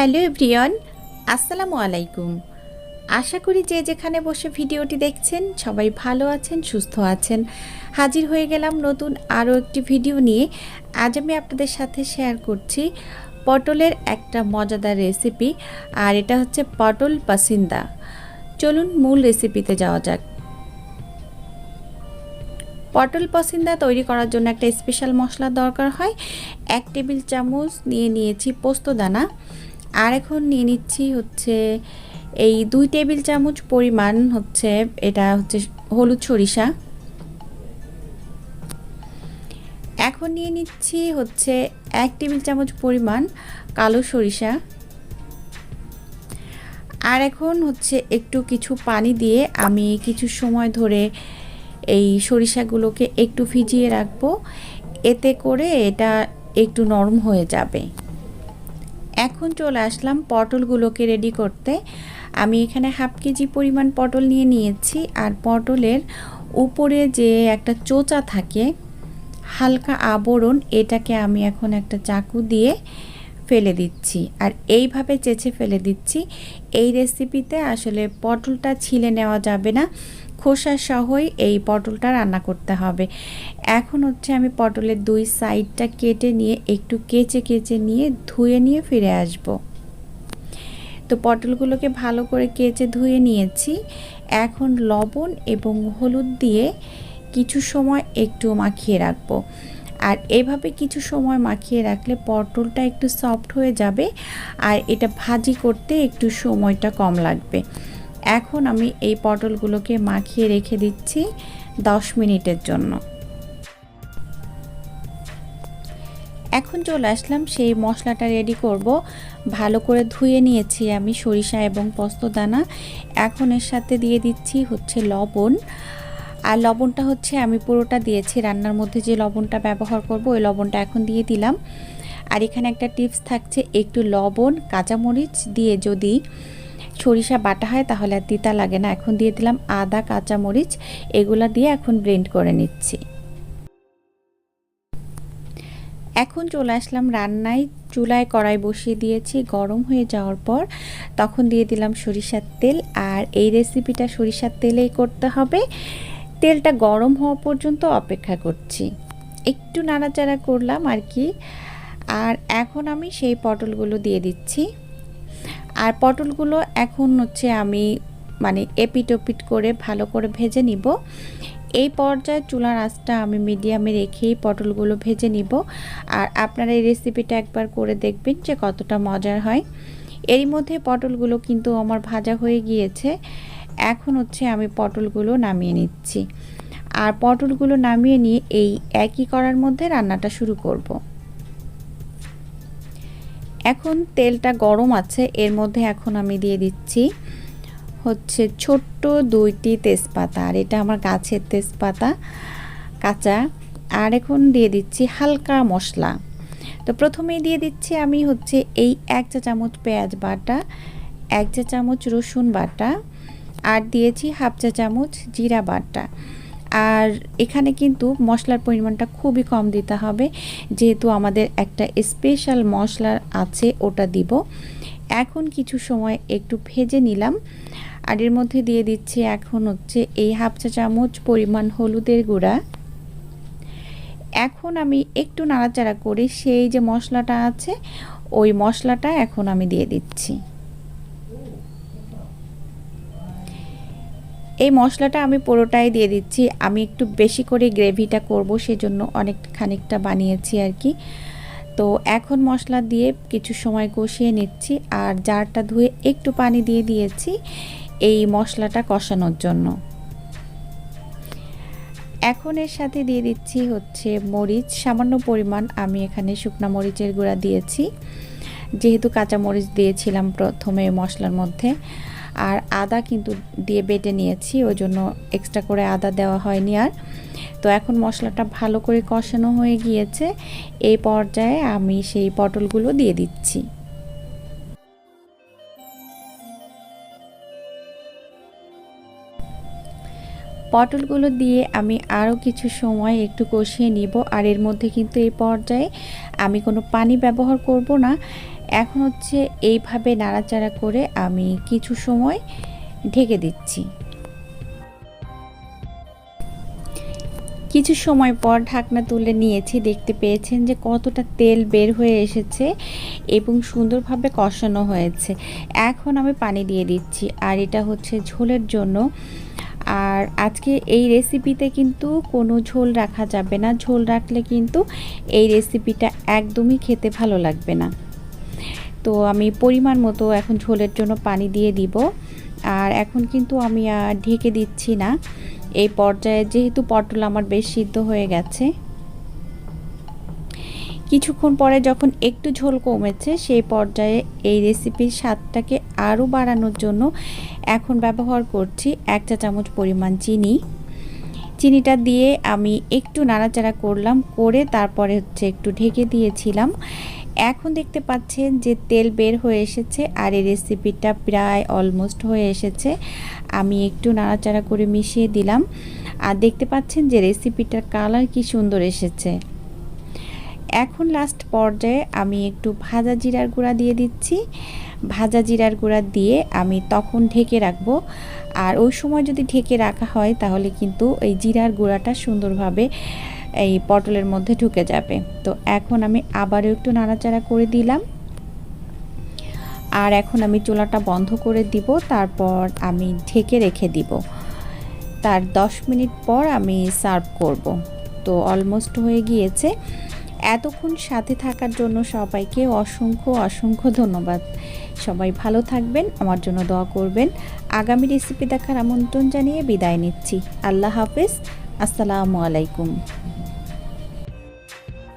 Hello everyone, আসসালামু আলাইকুম। আশা করি যে যেখানে বসে ভিডিওটি দেখছেন, সবাই ভালো আছেন, সুস্থ আছেন। হাজির হয়ে গেলাম নতুন আরও একটি ভিডিও নিয়ে। আজ আমি আপনাদের সাথে শেয়ার করছি পটলের একটা মজাদার রেসিপি, আর এটা হচ্ছে পটল পাসিন্দা চলুন মূল রেসিপিতে যাওয়া যাক। পটল পসিন্দা তৈরি করার জন্য একটা স্পেশাল মশলা দরকার হয়। এক টেবিল চামচ নিয়ে নিয়েছি পোস্ত দানা। আর এখন নিয়ে নিচ্ছি হচ্ছে এই দুই টেবিল চামচ পরিমাণ হচ্ছে, এটা হচ্ছে হলুদ সরিষা। এখন নিয়ে নিচ্ছি হচ্ছে এক টেবিল চামচ পরিমাণ কালো সরিষা। আর এখন হচ্ছে একটু কিছু পানি দিয়ে আমি কিছু সময় ধরে এই সরিষাগুলোকে একটু ভিজিয়ে রাখব, এতে করে এটা একটু নরম হয়ে যাবে। এখন চলে আসলাম পটলগুলোকে রেডি করতে। আমি এখানে হাফ কেজি পরিমাণ পটল নিয়ে নিয়েছি আর পটলের উপরে যে একটা চোচা থাকে, হালকা আবরণ, এটাকে আমি এখন একটা চাকু দিয়ে ফেলে দিচ্ছি। আর এইভাবে চেঁচে ফেলে দিচ্ছি। এই রেসিপিতে আসলে পটলটা ছিলে নেওয়া যাবে না। খোসা সহই এই পটলটা রান্না করতে হবে। এখন হচ্ছে আমি পটলের দুই সাইডটা কেটে নিয়ে একটু কেচে কেচে নিয়ে ধুয়ে নিয়ে ফিরে আসব। তো পটলগুলোকে ভালো করে কেচে ধুয়ে নিয়েছি। এখন লবণ এবং হলুদ দিয়ে কিছু সময় একটু মাখিয়ে রাখব। আর এভাবে কিছু সময় মাখিয়ে রাখলে পটলটা একটু সফট হয়ে যাবে আর এটা ভাজি করতে একটু সময়টা কম লাগবে। এখন আমি এই পটলগুলোকে মাখিয়ে রেখে দিচ্ছি দশ মিনিটের জন্য। এখন চলে আসলাম সেই মশলাটা রেডি করব। ভালো করে ধুয়ে নিয়েছি আমি সরিষা এবং পোস্তদানা এখন এর সাথে দিয়ে দিচ্ছি হচ্ছে লবণ। আর লবণটা হচ্ছে আমি পুরোটা দিয়েছি, রান্নার মধ্যে যে লবণটা ব্যবহার করব ওই লবণটা এখন দিয়ে দিলাম। আর এখানে একটা টিপস থাকছে, একটু লবণ, কাঁচামরিচ দিয়ে যদি সরিষা বাটা হয়, তাহলে আর তিতা লাগে না। এখন দিয়ে দিলাম আদা, কাঁচামরিচ, এগুলা দিয়ে এখন ব্লেন্ড করে নিচ্ছি। এখন চলে আসলাম রান্নায়। চুলায় কড়াই বসিয়ে দিয়েছি। গরম হয়ে যাওয়ার পর তখন দিয়ে দিলাম সরিষার তেল। আর এই রেসিপিটা সরিষার তেলেই করতে হবে। তেলটা গরম হওয়া পর্যন্ত অপেক্ষা করছি। একটু নাড়াচাড়া করলাম আর কি। আর এখন আমি সেই পটলগুলো দিয়ে দিচ্ছি। আর পটলগুলো এখন হচ্ছে আমি মানে এপিট ওপিট করে ভালো করে ভেজে নিব। এই পর্যায়ে চুলার আঁচটা আমি মিডিয়ামে রেখেই পটলগুলো ভেজে নিব। আর আপনারা এই রেসিপিটা একবার করে দেখবেন যে কতটা মজার হয়। এরই মধ্যে পটলগুলো কিন্তু আমার ভাজা হয়ে গিয়েছে। এখন হচ্ছে আমি পটলগুলো নামিয়ে নিচ্ছি। আর পটলগুলো নামিয়ে নিয়ে এই একই করার মধ্যে রান্নাটা শুরু করব। এখন তেলটা গরম আছে, এর মধ্যে এখন আমি দিয়ে দিচ্ছি হচ্ছে ছোট্ট দুইটি তেজপাতা, আর এটা আমার গাছের তেজপাতা কাঁচা। আর এখন দিয়ে দিচ্ছি হালকা মশলা। তো প্রথমেই দিয়ে দিচ্ছি আমি হচ্ছে এই এক চা চামচ পেঁয়াজ বাটা, এক চা চামচ রসুন বাটা, আর দিয়েছি হাফ চা চামচ জিরা বাটা। আর এখানে কিন্তু মশলার পরিমাণটা খুবই কম দিতে হবে। যেহেতু আমাদের একটা স্পেশাল মশলা আছে, ওটা দিব। এখন কিছু সময় একটু ভেজে নিলাম। আর এর মধ্যে দিয়ে দিচ্ছি এখন হচ্ছে এই হাফ চা চামচ পরিমাণ হলুদের গুঁড়া। এখন আমি একটু নাড়াচাড়া করে সেই যে মশলাটা আছে, ওই মশলাটা এখন আমি দিয়ে দিচ্ছি। এই মশলাটা আমি পুরোটাই দিয়ে দিচ্ছি। আমি একটু বেশি করে গ্রেভিটা করব, সেজন্য অনেক খানিকটা বানিয়েছি আর কি। তো এখন মশলা দিয়ে কিছু সময় কষিয়ে নিচ্ছি আর জারটা ধুয়ে একটু পানি দিয়ে দিয়েছি এই মশলাটা কষানোর জন্য। এখন এর সাথে দিয়ে দিচ্ছি হচ্ছে মরিচ। সামান্য পরিমাণ আমি এখানে শুকনা মরিচের গুঁড়া দিয়েছি। যেহেতু কাঁচা মরিচ দিয়েছিলাম প্রথমে মশলার মধ্যে। আর আদা কিন্তু দিয়ে বেটে নিয়েছি, ওই জন্য এক্সট্রা করে আদা দেওয়া হয়নি আর। তো এখন মশলাটা ভালো করে কষানো হয়ে গিয়েছে, এই পর্যায়ে আমি সেই পটলগুলো দিয়ে দিচ্ছি। পটলগুলো দিয়ে আমি আরও কিছু সময় একটু কষিয়ে নিব, আর এর মধ্যে কিন্তু এই পর্যায়ে আমি কোনো পানি ব্যবহার করব না। এখন হচ্ছে এইভাবে নাড়াচাড়া করে আমি কিছু সময় ঢেকে দিচ্ছি। কিছু সময় পর ঢাকনা তুলে নিয়েছি, দেখতে পেয়েছেন যে কতটা তেল বের হয়ে এসেছে এবং সুন্দরভাবে কষানো হয়েছে। এখন আমি পানি দিয়ে দিচ্ছি আর এটা হচ্ছে ঝোলের জন্য। আর আজকে এই রেসিপিতে কিন্তু কোনো ঝোল রাখা যাবে না। ঝোল রাখলে কিন্তু এই রেসিপিটা একদমই খেতে ভালো লাগবে না। তো আমি পরিমাণ মতো এখন ঝোলের জন্য পানি দিয়ে দিব। আর এখন কিন্তু আমি আর ঢেকে দিচ্ছি না। এই পর্যায়ে যেহেতু পটল আমার বেশ সিদ্ধ হয়ে গেছে। কিছুক্ষণ পরে যখন একটু ঝোল কমেছে, সেই পর্যায়ে এই রেসিপির স্বাদটাকে আরও বাড়ানোর জন্য এখন ব্যবহার করছি এক চা চামচ পরিমাণ চিনি। চিনিটা দিয়ে আমি একটু নাড়াচাড়া করলাম, করে তারপরে হচ্ছে একটু ঢেকে দিয়েছিলাম। এখন দেখতে পাচ্ছেন যে তেল বের হয়ে এসেছে আর এই রেসিপিটা প্রায় অলমোস্ট হয়ে এসেছে। আমি একটু নাড়াচাড়া করে মিশিয়ে দিলাম। আর দেখতে পাচ্ছেন যে রেসিপিটার কালার কি সুন্দর এসেছে। এখন লাস্ট পর্যায়ে আমি একটু ভাজা জিরার গুঁড়া দিয়ে দিচ্ছি। ভাজা জিরার গুঁড়া দিয়ে আমি তখন ঢেকে রাখব। আর ওই সময় যদি ঢেকে রাখা হয় তাহলে কিন্তু এই জিরার গুঁড়াটা সুন্দরভাবে এই পটলের মধ্যে ঢুকে যাবে। তো এখন আমি আবারও একটু নাড়াচাড়া করে দিলাম। আর এখন আমি চুলাটা বন্ধ করে দিব, তারপর আমি ঢেকে রেখে দিব। তার 10 মিনিট পর আমি সার্ভ করব। তো অলমোস্ট হয়ে গিয়েছে। এতক্ষণ সাথে থাকার জন্য সবাইকে অসংখ্য অসংখ্য ধন্যবাদ। সবাই ভালো থাকবেন, আমার জন্য দোয়া করবেন। আগামী রেসিপি দেখার আমন্ত্রণ জানিয়ে বিদায় নিচ্ছি। আল্লাহ হাফেজ। আসসালামু আলাইকুম।